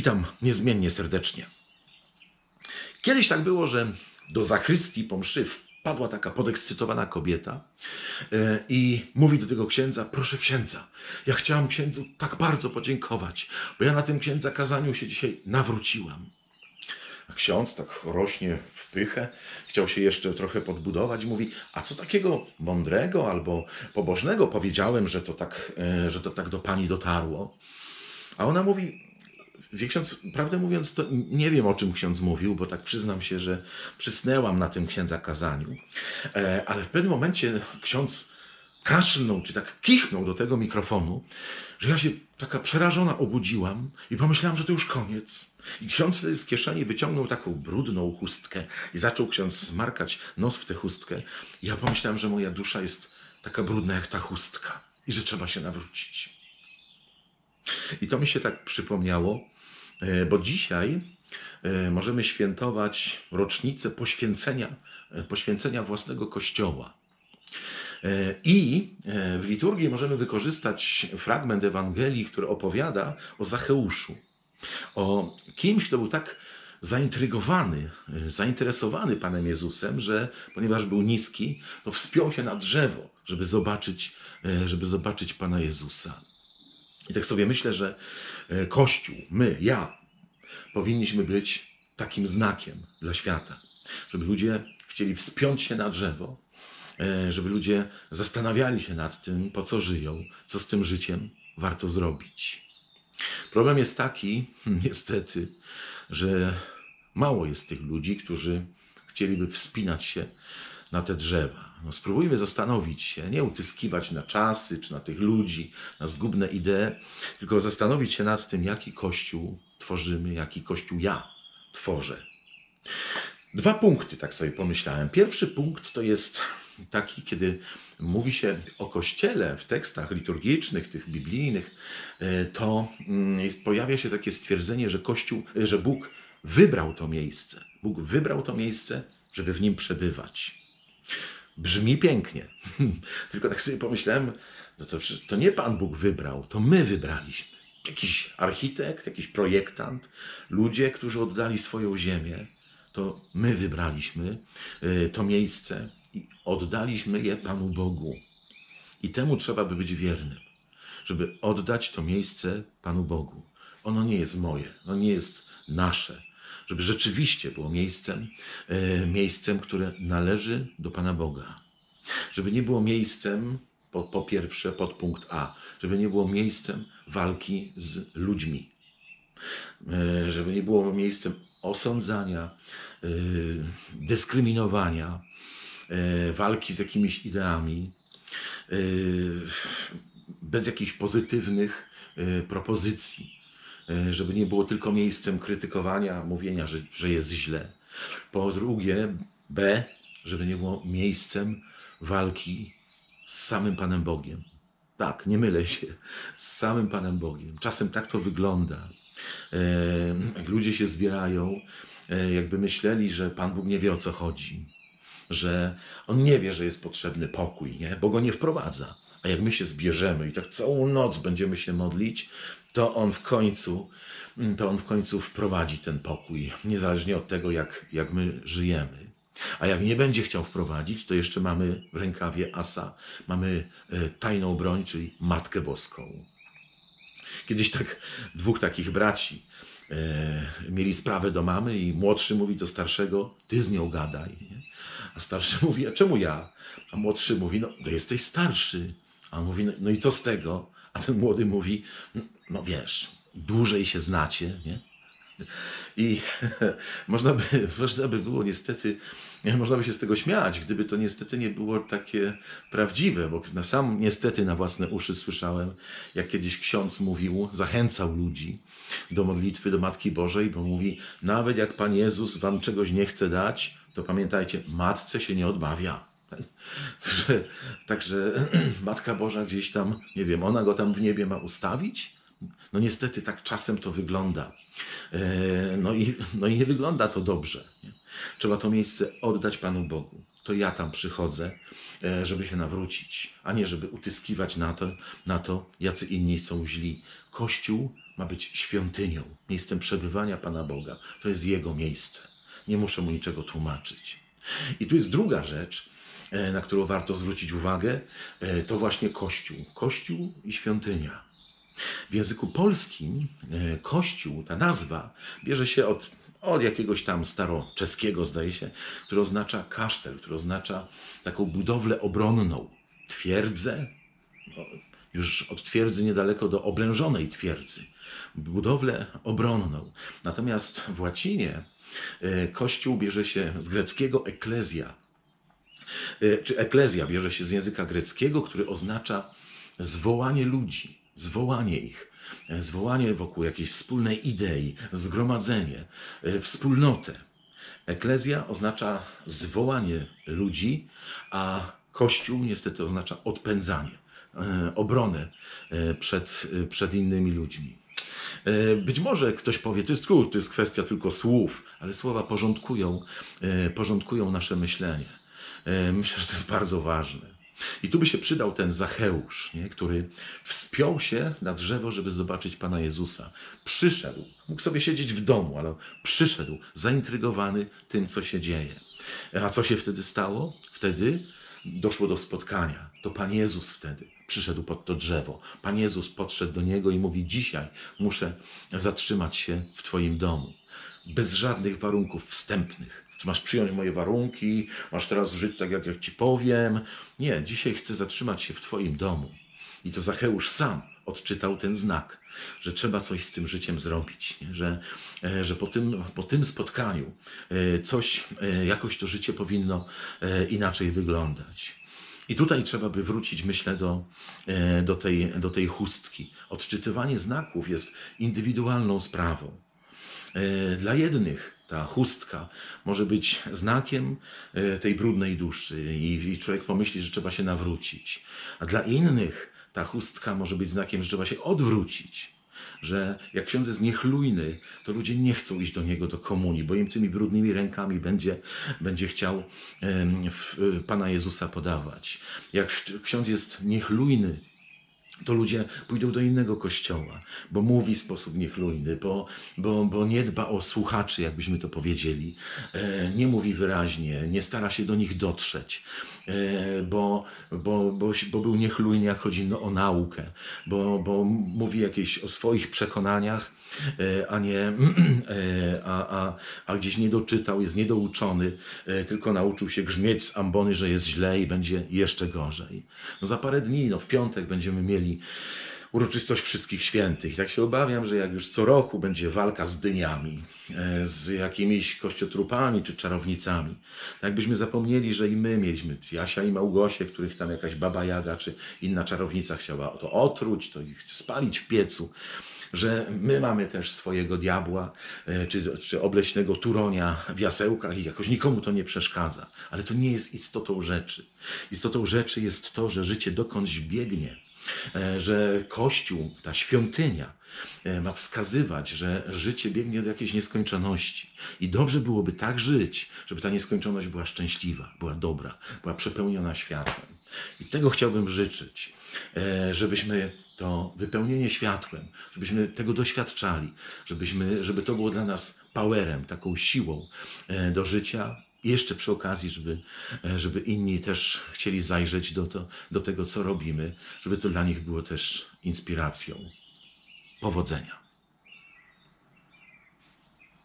Witam niezmiennie serdecznie. Kiedyś tak było, że do zachrystii po mszy wpadła taka podekscytowana kobieta e, i mówi do tego księdza, proszę księdza, ja chciałam księdzu tak bardzo podziękować, bo ja na tym księdza kazaniu się dzisiaj nawróciłam. A ksiądz tak rośnie w pychę, chciał się jeszcze trochę podbudować mówi, a co takiego mądrego albo pobożnego powiedziałem, że to tak, e, że to tak do pani dotarło? A ona mówi, wie ksiądz, prawdę mówiąc, to nie wiem o czym ksiądz mówił, bo tak przyznam się, że przysnęłam na tym księdza kazaniu. E, ale w pewnym momencie ksiądz kaszlnął, czy tak kichnął do tego mikrofonu, że ja się taka przerażona obudziłam i pomyślałam, że to już koniec. I ksiądz wtedy z kieszeni wyciągnął taką brudną chustkę i zaczął ksiądz smarkać nos w tę chustkę. I ja pomyślałam, że moja dusza jest taka brudna jak ta chustka i że trzeba się nawrócić. I to mi się tak przypomniało, bo dzisiaj e, możemy świętować rocznicę poświęcenia, e, poświęcenia własnego kościoła. E, I e, w liturgii możemy wykorzystać fragment Ewangelii, który opowiada o Zacheuszu. O kimś, kto był tak zaintrygowany, e, zainteresowany Panem Jezusem, że ponieważ był niski, to wspiął się na drzewo, żeby zobaczyć, e, żeby zobaczyć Pana Jezusa. I tak sobie myślę, że e, Kościół, my, ja, powinniśmy być takim znakiem dla świata, żeby ludzie chcieli wspiąć się na drzewo, e, żeby ludzie zastanawiali się nad tym, po co żyją, co z tym życiem warto zrobić. Problem jest taki, niestety, że mało jest tych ludzi, którzy chcieliby wspinać się na te drzewa. No, spróbujmy zastanowić się, nie utyskiwać na czasy czy na tych ludzi, na zgubne idee, tylko zastanowić się nad tym, jaki kościół tworzymy, jaki kościół ja tworzę. Dwa punkty, tak sobie pomyślałem. Pierwszy punkt to jest taki, kiedy mówi się o kościele w tekstach liturgicznych, tych biblijnych, e, to mm, jest, pojawia się takie stwierdzenie, że Kościół, e, że Bóg wybrał to miejsce. Bóg wybrał to miejsce, żeby w nim przebywać. Brzmi pięknie. Tylko tak sobie pomyślałem, no to, to nie Pan Bóg wybrał, to my wybraliśmy. Jakiś architekt, jakiś projektant, ludzie, którzy oddali swoją ziemię, to my wybraliśmy y, to miejsce i oddaliśmy je Panu Bogu. I temu trzeba by być wiernym, żeby oddać to miejsce Panu Bogu. Ono nie jest moje, ono nie jest nasze, żeby rzeczywiście było miejscem, e, miejscem, które należy do Pana Boga. Żeby nie było miejscem, po, po pierwsze, podpunkt A, żeby nie było miejscem walki z ludźmi. E, Żeby nie było miejscem osądzania, e, dyskryminowania, walki z jakimiś ideami, bez jakichś pozytywnych propozycji żeby nie było tylko miejscem krytykowania, mówienia, że, że jest źle. Po drugie, B, żeby nie było miejscem walki z samym Panem Bogiem. Tak, nie mylę się, z samym Panem Bogiem. Czasem tak to wygląda. E, ludzie się zbierają, e, jakby myśleli, że Pan Bóg nie wie o co chodzi, że On nie wie, że jest potrzebny pokój, nie? bo go nie wprowadza. A jak my się zbierzemy i tak całą noc będziemy się modlić, to On w końcu, to On w końcu wprowadzi ten pokój, niezależnie od tego, jak, jak my żyjemy. A jak nie będzie chciał wprowadzić, to jeszcze mamy w rękawie asa, mamy e, tajną broń, czyli Matkę Boską. Kiedyś tak dwóch takich braci e, mieli sprawę do mamy i młodszy mówi do starszego, ty z nią gadaj. Nie? A starszy mówi, a czemu ja? A młodszy mówi, no jesteś starszy. A on mówi, no, no i co z tego? A ten młody mówi, no, no wiesz, dłużej się znacie, nie? I można by, można by było niestety, można by się z tego śmiać, gdyby to niestety nie było takie prawdziwe, bo na sam niestety na własne uszy słyszałem, jak kiedyś ksiądz mówił, zachęcał ludzi do modlitwy do Matki Bożej, bo mówi, nawet jak Pan Jezus wam czegoś nie chce dać, to pamiętajcie, Matce się nie odmawia. Także, Matka Boża gdzieś tam, nie wiem, ona go tam w niebie ma ustawić? No niestety tak czasem to wygląda. E, No i, no i nie wygląda to dobrze. Trzeba to miejsce oddać Panu Bogu. To ja tam przychodzę e, żeby się nawrócić, a nie żeby utyskiwać na to, na to, jacy inni są źli. Kościół ma być świątynią, miejscem przebywania Pana Boga. To jest Jego miejsce. Nie muszę mu niczego tłumaczyć. I tu jest druga rzecz, na którą warto zwrócić uwagę, e, to właśnie Kościół. Kościół i świątynia. W języku polskim e, Kościół, ta nazwa, bierze się od, od jakiegoś tam staroczeskiego, zdaje się, który oznacza kasztel, który oznacza taką budowlę obronną, twierdzę, już od twierdzy niedaleko do oblężonej twierdzy, budowlę obronną. Natomiast w łacinie e, Kościół bierze się z greckiego eklezja, E, czy eklezja bierze się z języka greckiego, który oznacza zwołanie ludzi, zwołanie ich, e, zwołanie wokół jakiejś wspólnej idei, zgromadzenie, e, wspólnotę. Eklezja oznacza zwołanie ludzi, a Kościół niestety oznacza odpędzanie, e, obronę e, przed, e, przed innymi ludźmi. E, Być może ktoś powie, to jest kult, to jest kwestia tylko słów, ale słowa porządkują, e, porządkują nasze myślenie. E, Myślę, że to jest bardzo ważne. I tu by się przydał ten Zacheusz, nie? który wspiął się na drzewo, żeby zobaczyć Pana Jezusa. Przyszedł, mógł sobie siedzieć w domu, ale przyszedł zaintrygowany tym, co się dzieje. A co się wtedy stało? Wtedy doszło do spotkania. To Pan Jezus wtedy przyszedł pod to drzewo. Pan Jezus podszedł do niego i mówi: Dzisiaj muszę zatrzymać się w Twoim domu. Bez żadnych warunków wstępnych. Czy masz przyjąć moje warunki? Masz teraz żyć tak, jak, jak ci powiem? Nie, dzisiaj chcę zatrzymać się w Twoim domu. I to Zacheusz sam odczytał ten znak, że trzeba coś z tym życiem zrobić, nie? Że, e, że po, tym, po tym spotkaniu e, coś, e, jakoś to życie powinno inaczej wyglądać. I tutaj trzeba by wrócić, myślę, do, do, tej, do tej chustki. Odczytywanie znaków jest indywidualną sprawą. Dla jednych ta chustka może być znakiem e, tej brudnej duszy i człowiek pomyśli, że trzeba się nawrócić. A dla innych ta chustka może być znakiem, że trzeba się odwrócić. Że jak ksiądz jest niechlujny, to ludzie nie chcą iść do niego do komunii, bo im tymi brudnymi rękami będzie, będzie chciał Pana Jezusa podawać. Jak ksiądz jest niechlujny, to ludzie pójdą do innego kościoła, bo mówi w sposób niechlujny, bo, bo, bo nie dba o słuchaczy, jakbyśmy to powiedzieli, e, nie mówi wyraźnie, nie stara się do nich dotrzeć, e, bo, bo, bo, bo był niechlujny, jak chodzi no, o naukę, bo, bo mówi jakieś o swoich przekonaniach, e, a nie, e, a, a, a gdzieś nie doczytał, jest niedouczony, e, tylko nauczył się grzmieć z ambony, że jest źle i będzie jeszcze gorzej. No za parę dni, no w piątek będziemy mieli uroczystość wszystkich świętych. I tak się obawiam, że jak już co roku będzie walka z dyniami, e, z jakimiś kościotrupami czy czarownicami, jakbyśmy zapomnieli, że i my mieliśmy Jasia i Małgosię, których tam jakaś baba Jaga czy inna czarownica chciała to otruć, to ich spalić w piecu że my mamy też swojego diabła, e, czy, czy obleśnego turonia w jasełkach i jakoś nikomu to nie przeszkadza. Ale to nie jest istotą rzeczy. Istotą rzeczy jest to, że życie dokądś biegnie, że Kościół, ta świątynia, e, ma wskazywać, że życie biegnie do jakiejś nieskończoności. I dobrze byłoby tak żyć, żeby ta nieskończoność była szczęśliwa, była dobra, była przepełniona światłem. I tego chciałbym życzyć, e, żebyśmy to wypełnienie światłem, żebyśmy tego doświadczali, żebyśmy, żeby to było dla nas powerem, taką siłą e, do życia. Jeszcze przy okazji, żeby, e, żeby inni też chcieli zajrzeć do, to, do tego, co robimy, żeby to dla nich było też inspiracją. Powodzenia.